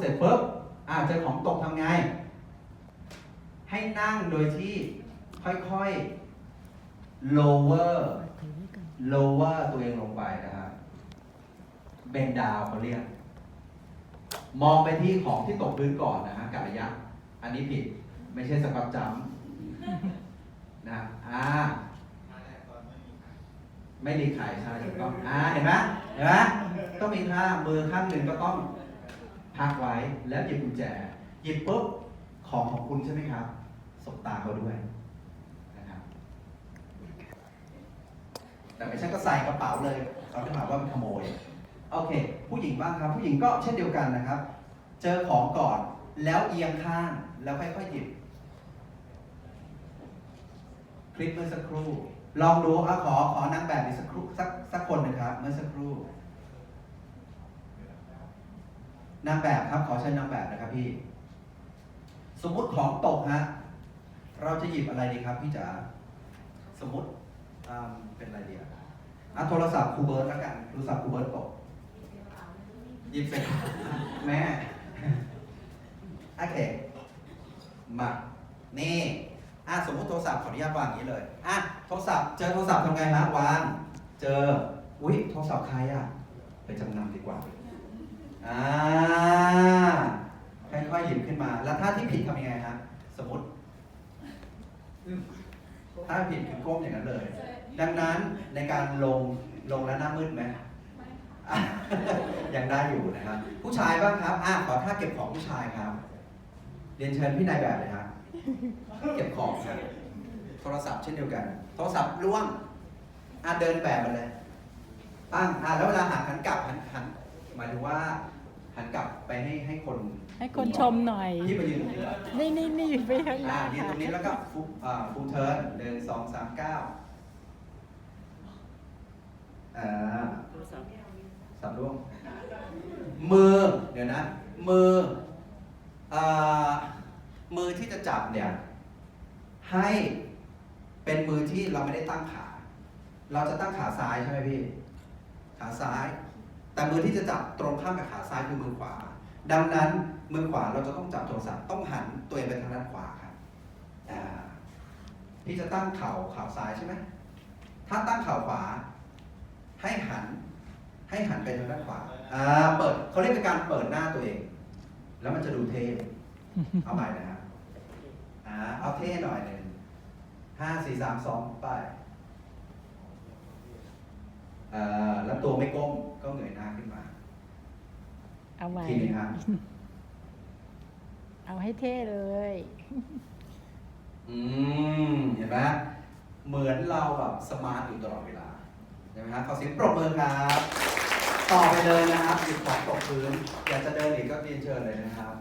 เสร็จปุ๊บอ่าเจอของตกทำไง ให้นั่งโดยที่ค่อยๆ lower lower ตัวเองลงไปนะครับ เบนดาวเขาเรียก มองไปที่ของที่ตกพื้นก่อนนะฮะกับระยะ อันนี้ผิดไม่ใช่สกอตจัมป์นะอ่าไม่รีไข่ใช่ถูกต้องอ่าเห็นไหมเห็นไหมต้องมีท่ามือข้างหนึ่งก็ต้อง พักไว้แล้วหยิบกุญแจ หยิบปุ๊บของของคุณใช่ไหมครับ สบตาเขาด้วยนะครับ แต่ไม่ใช่ก็ใส่กระเป๋าเลยเราจะหาว่ามันขโมย โอเค ผู้หญิงบ้างครับ ผู้หญิงก็เช่นเดียวกันนะครับ เจอของก่อนแล้วเอียงข้างแล้วค่อยๆหยิบ คลิปเมื่อสักครู่ ลองดูอขอขอนางแบบอีกสักครู่สักสักคนหนึ่งครับ เมื่อสักครู่ นางแบบครับ ขอเชิญนางแบบนะครับพี่ สมมุติของตกฮะ เราจะหยิบอะไรดีครับพี่จ๋า สมมติอ่าเป็นอะไรดีอะอะโทรศัพท์ครูเบิร์ตแล้วกัน โทรศัพท์ครูเบิร์ตตก หยิบเสร็จแม่ โอเค มา นี่ อะสมมุติโทรศัพท์ขออนุญาตวางอย่างนี้เลย อะ โทรศัพท์ เจอโทรศัพท์ทำไงฮะวาง เจอ อุ๊ย โทรศัพท์ใครอะ ไปจำนำดีกว่า อ่าค่อยๆหยิบขึ้นมา แล้วถ้าที่ผิดทำยังไงฮะสมมติ ถ้าผิดคือก้มอย่างนั้นเลย ดังนั้นในการลงลงแล้วหน้ามืดไหมอะยังได้อยู่นะครับ ผู้ชายบ้างครับอะขอท่าเก็บของผู้ชายครับ เรียนเชิญพี่นายแบบเลยครับเก็บของครับโทรศัพท์เช่นเดียวกัน โทรศัพท์ล่วงอะเดินแบบมาเลยตั้งอะแล้วเวลาหันหันกลับหันหันห มายถึงว่าหันกลับไปให้ให้คนให้คนชมหน่อย ที่มายืนตรงนี้เหรอนี่นี่นี่ไปข้างหอะน้ายืนค่ะตรงนี้แล้วก็ฟูอ่าฟูเทิร์นหนึ่งสองสามเก้าอ่าสับล่วงมือเดี๋ยวนะ มืออ่ามือที่จะจับเนี่ย ให้เป็นมือที่เราไม่ได้ตั้งขา เราจะตั้งขาซ้ายใช่ไหมพี่ ขาซ้าย แต่มือที่จะจับตรงข้ามกับขาซ้ายคือมือขวา ดังนั้นมือขวาเราจะต้องจับโทรศัพท์ต้องหันตัวเองไปทางด้านขวาครับพี่จะตั้งเข่าเข่าซ้ายใช่ไหมถ้าตั้งเข่าขวา ให้หัน ให้หันไปทางด้านขวาอ่าเปิดเขาเรียกเป็นการเปิดหน้าตัวเอง แล้วมันจะดูเท่เอาใหม่นะครับอ่าเอาเท่หน่อยหนึ่งห้าสี่สามสองไป ล้วตัวไม่ก้มก็เงยหน้าขึ้นมา เอาไว้ทีหนึงครับเอาให้เท่เลย อืม เห็นไหมเหมือนเราแบบสมาร์ทอยู่ตลอดเวลาใช่ไหมครับขอเสียงปรบมือครับ ต่อไปเลยนะครับหยิบของตกพื้นอยากจะเดินอีกก็เรียนเชิญเลยนะครับ